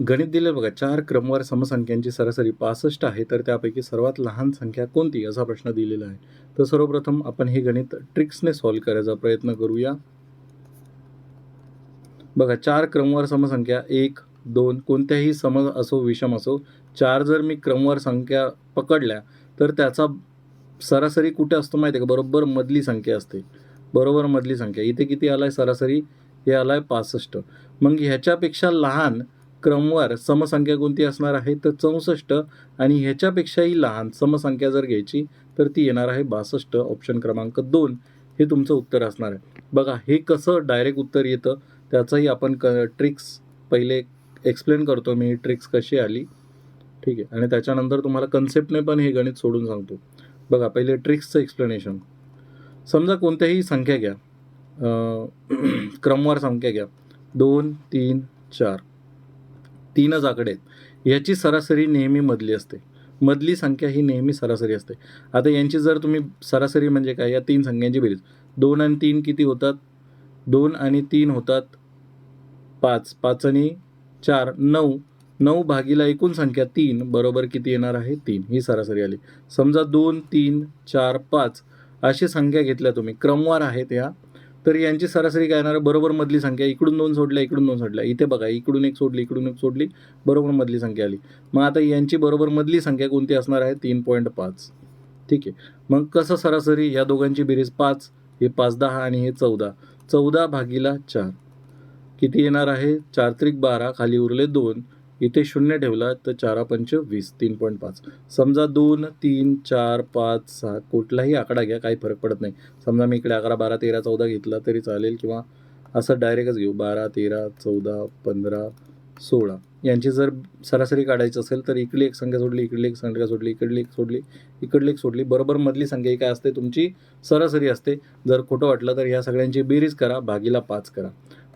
गणित दिले बघा चार क्रमवार समसंख्यांची सरासरी पासष्ट आहे तर त्यापैकी सर्वात लहान संख्या कोणती? असा प्रश्न दिलेला आहे. तर सर्वप्रथम आपण हे गणित ट्रिक्सने सॉल्व्ह करायचा प्रयत्न करूया. बघा चार क्रमवार समसंख्या एक दोन कोणत्याही सम असो विषम असो चार जर मी क्रमवार संख्या पकडल्या तर त्याचा सरासरी कुठे असतो माहिती आहे का? बरोबर मधली संख्या असते. बरोबर मधली संख्या. इथे किती आलाय? सरासरी हे आलाय पासष्ट. मग ह्याच्यापेक्षा लहान क्रमवार समसंख्या कोणती असणार आहे? तर चौसष्ट. आणि ह्याच्यापेक्षाही लहान समसंख्या जर घ्यायची तर ती येणार आहे बासष्ट ऑप्शन क्रमांक दोन. हे तुमचं उत्तर असणार आहे. बघा हे कसं डायरेक्ट उत्तर येतं त्याचंही आपण क ट्रिक्स पहिले एक्सप्लेन करतो मी ट्रिक्स कशी आली. ठीक आहे. आणि त्याच्यानंतर तुम्हाला कन्सेप्टने पण हे गणित सोडून सांगतो. बघा पहिले ट्रिक्सचं एक्सप्लेनेशन समजा कोणत्याही संख्या घ्या. क्रमवार संख्या घ्या. दोन तीन चार. तीनच आकडे आहेत. याची सरासरी नेहमी मधली असते. मधली संख्या ही नेहमी सरासरी असते. आता यांची जर तुम्ही सरासरी म्हणजे काय? या तीन संख्यांची बेरीज. दोन आणि तीन किती होतात? दोन आणि तीन होतात पाच. पाच आणि चार नऊ. नऊ भागीला एकूण संख्या तीन. बरोबर किती येणार आहे? तीन. ही सरासरी आली. समजा दोन तीन चार पाच अशी संख्या घेतल्या तुम्ही. क्रमवार आहेत या तर यांची सरासरी काय येणार आहे? बरोबर मधली संख्या इकडून दोन सोडल्या इकडून दोन सोडल्या. इथे बघा इकडून एक सोडली इकडून एक सोडली बरोबर मधली संख्या आली. मग आता यांची बरोबर मधली संख्या कोणती असणार आहे? तीन पॉईंट पाच. ठीक आहे. मग कसं सरासरी या दोघांची बेरीज पाच हे पाच दहा आणि हे चौदा. चौदा भागीला चार. किती येणार आहे? चार त्रिक बारा खाली उरले दोन. इथे शून्य ठेवला तर चारा पंच वीस तीन पॉईंट पाच. समजा दोन तीन चार पाच सहा कुठलाही आकडा घ्या काही फरक पडत नाही. समजा मी इकडे अकरा बारा तेरा चौदा घेतला तरी चालेल किंवा असं डायरेक्टच घेऊ. बारा तेरा चौदा पंधरा सोळा. यांची जर सरासरी काढायची असेल तर इकडली एक संख्या सोडली इकडली एक संख्या सोडली इकडली एक सोडली इकडली एक सोडली. बरोबर मधली संख्या ही काय असते तुमची सरासरी असते. जर खोटं वाटलं तर ह्या सगळ्यांची बेरीज करा भागीला पाच करा.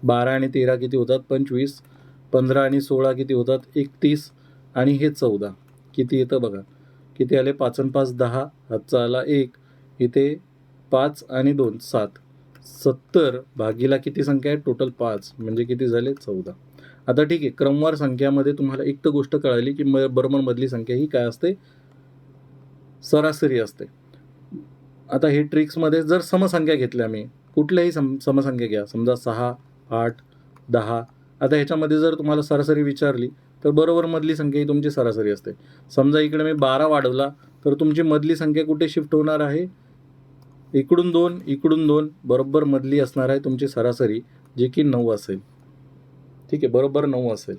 बारा आणि तेरा किती होतात? पंचवीस. पंधरा आणि सोळा किती होतात? एकतीस आणि हे चौदा. किती येतं बघा? किती आले? पाच आणि पाच दहा. हातचा आला एक. इथे पाच आणि दोन सात. सत्तर भागीला किती संख्या आहे? टोटल पाच. म्हणजे किती झाले? चौदा. आता ठीक आहे. क्रमवार संख्यामध्ये तुम्हाला एक तर गोष्ट कळाली की म बरोबर मधली संख्या ही काय असते? सरासरी असते. आता हे ट्रिक्समध्ये जर समसंख्या घेतल्या मी कुठल्याही सम समसंख्या घ्या. समजा सहा आठ दहा आता ह्याच्यामध्ये जर तुम्हाला सरासरी विचारली तर बरोबर मधली संख्या ही तुमची सरासरी असते. समजा इकडे मी बारा वाढवला तर तुमची मधली संख्या कुठे शिफ्ट होणार आहे? इकडून दोन इकडून दोन बरोबर मधली असणार आहे तुमची सरासरी जे की नऊ असेल. ठीक आहे बरोबर नऊ असेल.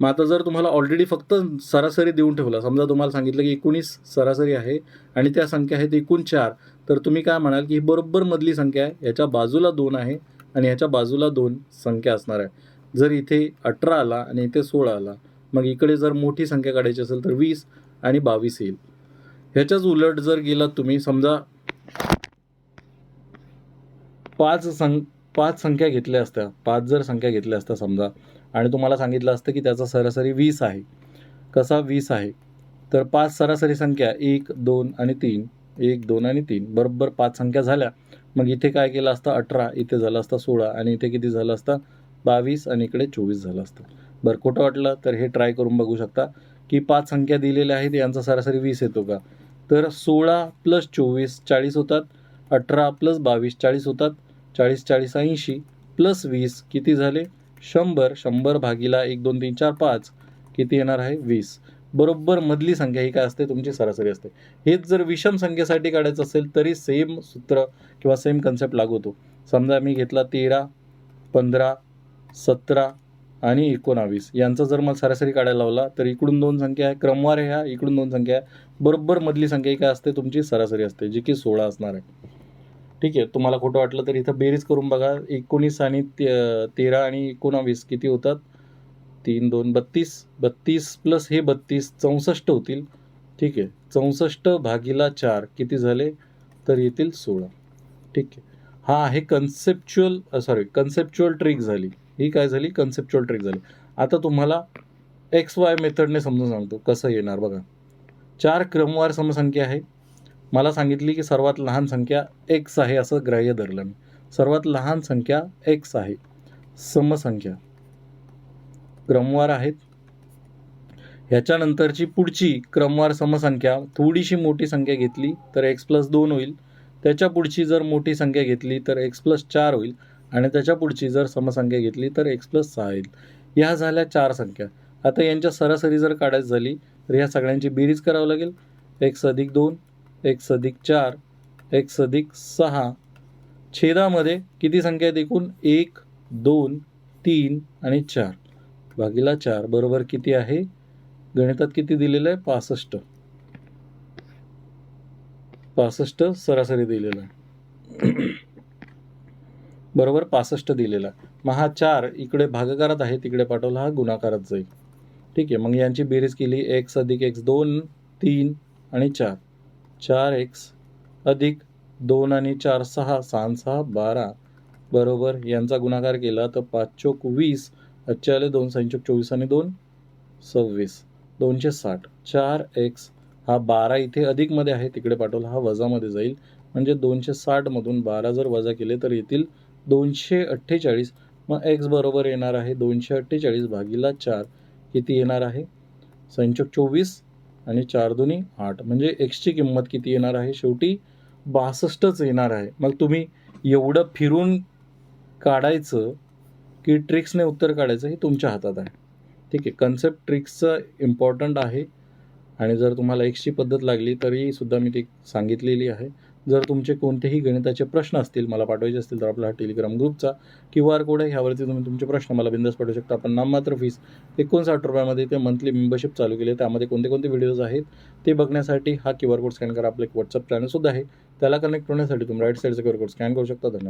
मग आता जर तुम्हाला ऑलरेडी फक्त सरासरी देऊन ठेवला समजा तुम्हाला सांगितलं की एकोणीस सरासरी आहे आणि त्या संख्या आहेत एकूण चार तर तुम्ही काय म्हणाल की ही बरोबर मधली संख्या आहे याच्या बाजूला दोन आहे आणि ह्याच्या बाजूला दोन संख्या असणार आहे. जर इथे अठरा आला आणि इथे सोळा आला मग इकडे जर मोठी संख्या काढायची असेल तर वीस आणि बावीस येईल. ह्याच्याच उलट जर गेलात तुम्ही समजा पाच सं पाच संख्या घेतल्या असत्या पाच जर संख्या घेतल्या असत्या समजा आणि तुम्हाला सांगितलं असतं की त्याचा सरासरी वीस आहे. कसा वीस आहे? तर पाच सरासरी संख्या एक दोन आणि तीन एक दोन आणि तीन बरोबर पाच संख्या झाल्या. मग इथे काय केलं असतं? अठरा इथे झालं असतं सोळा आणि इथे किती झालं असतं? बावीस आणि इकडे चोवीस झालं असतं. बरं खोटं वाटलं तर हे ट्राय करून बघू शकता की पाच संख्या दिलेल्या आहेत यांचा सरासरी वीस येतो का? तर सोळा प्लस चोवीस चाळीस होतात. अठरा प्लस बावीस चाळीस होतात. चाळीस चाळीस ऐंशी प्लस वीस किती झाले? शंभर. शंभर भागीला एक दोन तीन चार पाच किती येणार आहे? वीस. बरोबर मधली संख्या ही काय असते? तुमची सरासरी असते. हेच जर विषम संख्येसाठी काढायचं असेल तरी सेम सूत्र किंवा सेम कन्सेप्ट लागू होतो. समजा मी घेतला तेरा पंधरा सतरा आणि एकोणावीस. यांचा जर मला सरासरी काढायला लावला तर इकडून दोन संख्या आहे. क्रमवार ह्या इकडून दोन संख्या आहे. बरोबर मधली संख्या काय असते? तुमची सरासरी असते जी की सोळा असणार आहे. ठीक आहे तुम्हाला खोटं वाटलं तर इथं बेरीज करून बघा. एकोणीस आणि ते तेरा आणि एकोणावीस किती होतात? तीन दोन बत्तीस. बत्तीस प्लस हे बत्तीस चौसष्ट होतील. ठीक आहे चौसष्ट भागीला चार किती झाले? तर येतील सोळा. ठीक आहे. हा आहे कन्सेप्च्युअल सॉरी कन्सेप्च्युअल ट्रिक झाली. ही काय झाली? कन्सेप्च्युअल ट्रिक झाली. आता तुम्हाला एक्स वाय मेथडने समजून सांगतो कसं येणार बघा. चार क्रमवार समसंख्या आहे. मला सांगितली की सर्वात लहान संख्या एक्स आहे असं ग्राह्य धरलं मी. सर्वात लहान संख्या एक्स आहे. समसंख्या. क्रमवार आहेत. ह्याच्यानंतरची पुढची क्रमवार समसंख्या थोडीशी मोठी संख्या घेतली तर एक्स प्लस दोन होईल. त्याच्या पुढची जर मोठी संख्या घेतली तर एक्स प्लस चार होईल. आणि त्याच्या पुढची जर समसंख्या घेतली तर एक्स प्लस सहा येईल. ह्या झाल्या चार संख्या. आता यांच्या सरासरी जर काढायची झाली तर ह्या सगळ्यांची बेरीज करावं लागेल. एक्स अधिक दोन एक्स अधिक चार एक्स अधिक सहा. छेदामध्ये किती संख्या आहेत एकूण? एक दोन तीन आणि चार. भागीला चार बरोबर किती आहे? गणितात किती दिलेलं आहे? पासष्ट. पासष्ट सरासरी दिलेलं आहे. बरोबर पासष्ट दिलेला. मग हा चार इकडे भागाकारात आहे तिकडे पाठवला हा गुणाकारात जाईल. ठीक आहे मग यांची बेरीज केली एक्स अधिक एक्स दोन तीन आणि चार. चार एक्स अधिक दोन आणि चार सहा सहा सहा बारा. बरोबर यांचा गुणाकार केला तर पाच चोक वीस आजचे आले दोन संचोक चोवीस आणि दोन सव्वीस. दोनशे साठ. चार एक्स हा बारा इथे अधिकमध्ये आहे तिकडे पाठवला हा वजामध्ये जाईल. म्हणजे दोनशे साठमधून बारा जर वजा केले तर येतील दोनशे अठ्ठेचाळीस. मग एक्स बरोबर येणार आहे दोनशे अठ्ठेचाळीस भागीला चार. किती येणार आहे? संचक चोवीस आणि चार दोन्ही आठ. म्हणजे एक्सची किंमत किती येणार आहे? शेवटी बासष्टच येणार आहे. मग तुम्ही एवढं फिरून काढायचं की ट्रिक्सने उत्तर काढायचं हे तुमच्या हातात आहे. ठीक आहे. कन्सेप्ट ट्रिक्सचं इम्पॉर्टंट आहे. आणि जर तुम्हाला एक्सची पद्धत लागली तरीसुद्धा मी ती सांगितलेली आहे. जर तुमचे कोणतेही गणिताचे प्रश्न असतील मला पाठवायचे असतील तर आपला हा टेलिग्राम ग्रुपचा क्यू आर कोड आहे ह्यावरती तुम्ही तुमचे प्रश्न मला बिंदास पाठवू शकता. आपण नाममात्र फीस एकोणसाठ रुपयामध्ये ते मंथली मेंबरशिप चालू केली. आहे त्यामध्ये कोणते कोणते व्हिडिओज आहेत ते बघण्यासाठी हा क्यू आर कोड स्कॅन करा. आपलं एक व्हॉट्सअप चॅनलसुद्धा आहे. त्याला कनेक्ट होण्यासाठी तुम्ही राईट साईडचा क्यू आर कोड स्कॅन करू शकता. धन्यवाद.